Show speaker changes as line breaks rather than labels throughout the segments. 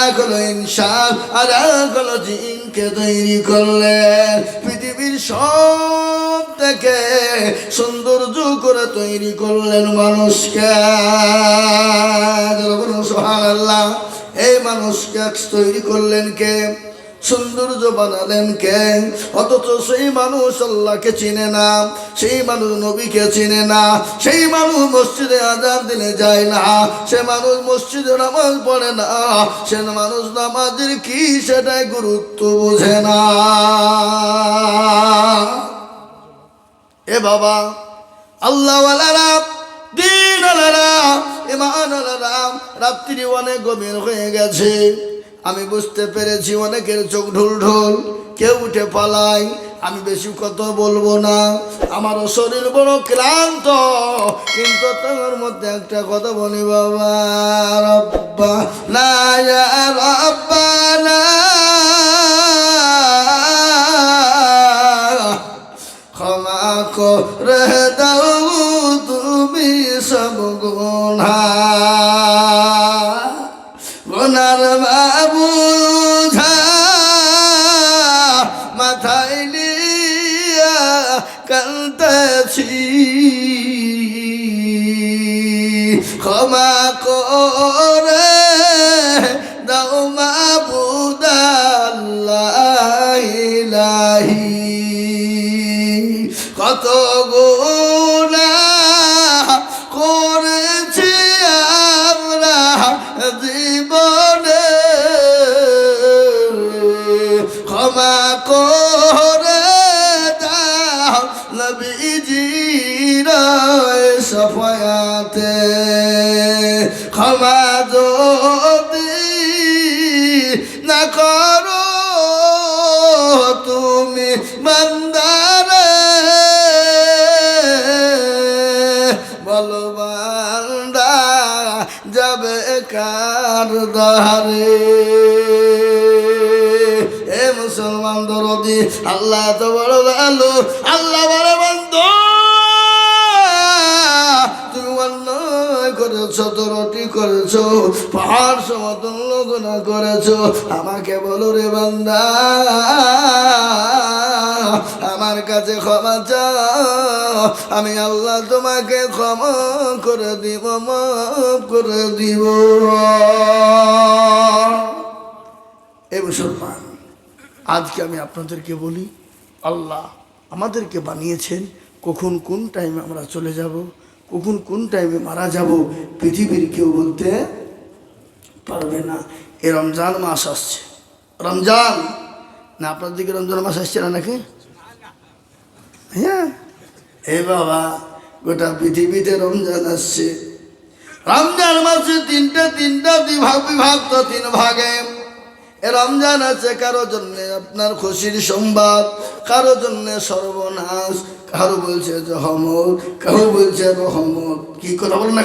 এক হলো আর এক হলো জিনকে তৈরি করলেন পৃথিবীর সব থেকে সৌন্দর্য করে তৈরি করলেন মানুষকে। সোহান আল্লাহ এই মানুষকে তৈরি করলেন কে? সৌন্দর্য বানালেন কে? অথচ সেই মানুষ আল্লাহকে চিনে না, সেই মানুষ নবীকে চিনে না, সেই মানুষ মসজিদে আজান দিলে যায় না, সে মানুষ মসজিদে নামাজ পড়ে না, সে মানুষ নামাজের কি সেটাই গুরুত্ব বোঝে না। এ বাবা, আল্লাহওয়ালারা দিন ইমান রাত্রি অনেক গভীর হয়ে গেছে। আমি বুঝতে পেরেছি অনেকের চোখ ঢুল ঢোল, কেউ উঠে পালাই, আমি বেশি কত বলব না। আমারও শরীর বড় ক্লান্ত, কিন্তু তোমার মধ্যে একটা কথা বলি, বাবা, রব্বা না ক্ষমা করে। করে দাও মাবুদাল্লাহি কত গুণা করেছি আমরা জীবনে। ক্ষমা করে দাও নবীজির সফয়াতে। ক্ষমা যদি না করো, তুমি মন্দারে বলো বান্দা যাবে কার দারে এ মুসলমান দরদি আল্লাহ তো বড় ভালো, আল্লাহ বড় অন্যায় করেছ, পাহাড় সমতুল্য গুণা করেছ। আমাকে বলো রে বান্দা, আমার কাছে ক্ষমা চাও। আমি আল্লাহ তোমাকে ক্ষমা করে দিব, মাফ করে দিব। এ মুসলমান, আজকে আমি আপনাদেরকে বলি, আল্লাহ আমাদেরকে বানিয়েছেন কখন কোন টাইমে আমরা চলে যাব। কখন কোন টাইমে মারা যাব, পৃথিবীর কেউ বলতে পারবে না। এ রমজান মাস আসছে। রমজান! না, আপনার দিকে রমজান মাস আসছে না নাকি? হ্যাঁ। এ বাবা, গোটা পৃথিবীতে রমজান আসছে। রমজান মাসে তিনটা তিনটা বিভাগ বিভক্ত তিন ভাগে। রমজান আছে কারও জন্য আপনার খুশির সংবাদ, কারও জন্য সর্বনাশ, কারও বলছে জহমত কেউ বলছে রহমত কি কথা বলেন না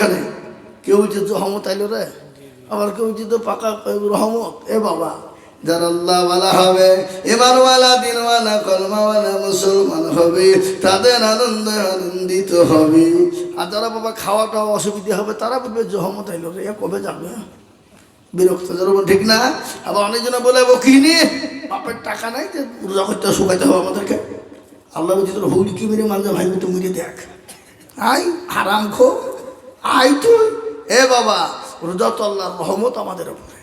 কেউ বলছে যে জহমত আইলো রে? আবার কেউ বলছে তো পাকা রহমত এ বাবা, যারা মুসলমান হবে, তাদের আনন্দ আনন্দিত হবে। আর যারা বাবা খাওয়া টাওয়া অসুবিধা হবে, তারা বলবে জহমত আইলো রে কবে যাবে? বিরক্ত যেরকম ঠিক না? আবার অনেকজনে বলে, ও কি নিয়ে বাপের টাকা নাই যে রোজা করতে শুকাইতে হবে আমাদেরকে। আল্লাহ বলছি, তোর হুড়কি মেরে মানজা ভাই, তুই মেরে দেখ। আই, হারাম খো। আই তুই? এ বাবা, রোজা তো রহমত আমাদের উপরে।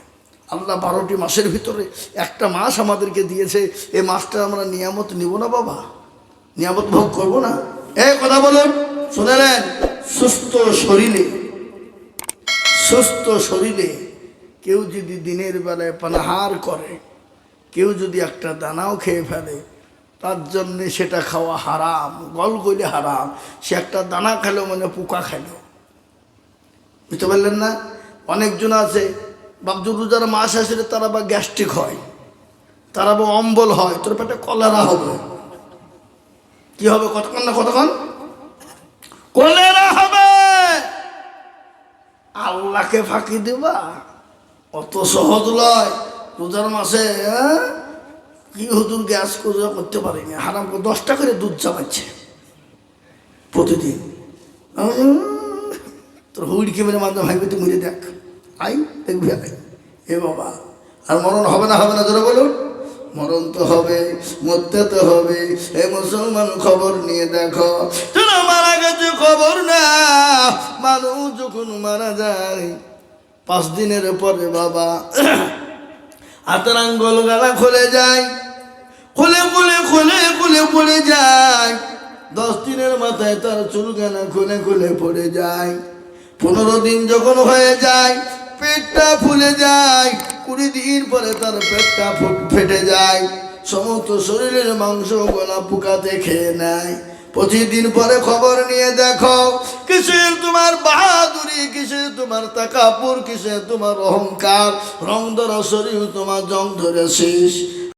আল্লাহ বারোটি মাসের ভিতরে একটা মাস আমাদেরকে দিয়েছে। এই মাসটা আমরা নিয়ামত নিব না বাবা। নিয়ামত ভোগ করব না। এ, কথা বলুন, শুনে নেন। সুস্থ শরীরে সুস্থ শরীরে কেউ যদি দিনের বেলায় পানাহার করে, কেউ যদি একটা দানাও খেয়ে ফেলে, তার জন্যে সেটা খাওয়া হারাম, গল গলে হারাম। সে একটা দানা খেলো মানে পোকা খেলো। বুঝতে পারলেন না? অনেকজন আছে বাবজুর যারা মাস আসলে তারা বা গ্যাস্ট্রিক হয়, তারা বা অম্বল হয়, তোর পেটে কলেরা হবে। কি হবে কতক্ষণ না কতক্ষণ? কলেরা হবে! আল্লাহকে ফাঁকি দেবা। অত সহজ লয়, রোজার মাসে হ্যাঁ? কি হুজুর গ্যাস কোজা করতে পারেনি, হারাম করে দশটা করে দুধ চাপাচ্ছে প্রতিদিন। তোর হুড়কি মেরে মাধ্যমে ভাই, তুই মরে দেখ। আই দেখবি আই এ বাবা, আর মরণ হবে না হবে না ধরে বলুন। মরণ তো হবে, মরতে তো হবে। এ মুসলমান খবর নিয়ে দেখো। তোরা মারা গেছে খবর না, মানুষ যখন মারা যায় পাঁচ দিনের পরে বাবা হাতের আঙ্গল গালা খুলে যায়। খুলে খুলে খুলে খুলে পড়ে যায়। দশ দিনের মাথায় তার চুল গানা খুলে খুলে পড়ে যায়। পনেরো দিন যখন হয়ে যায়, পেটটা ফুলে যায়। কুড়ি দিন পরে তার পেটটা ফুট- যায়। সমস্ত শরীরের মাংস গলা পোকাতে খেয়ে নেয়। প্রতিদিন পরে খবর নিয়ে দেখো, কিসের তোমার বাহাদুরি, কিসের তোমার তাকাপুর, কিসের তোমার অহংকার? রং ধরা শরীর তোমার জং ধরে শেষ।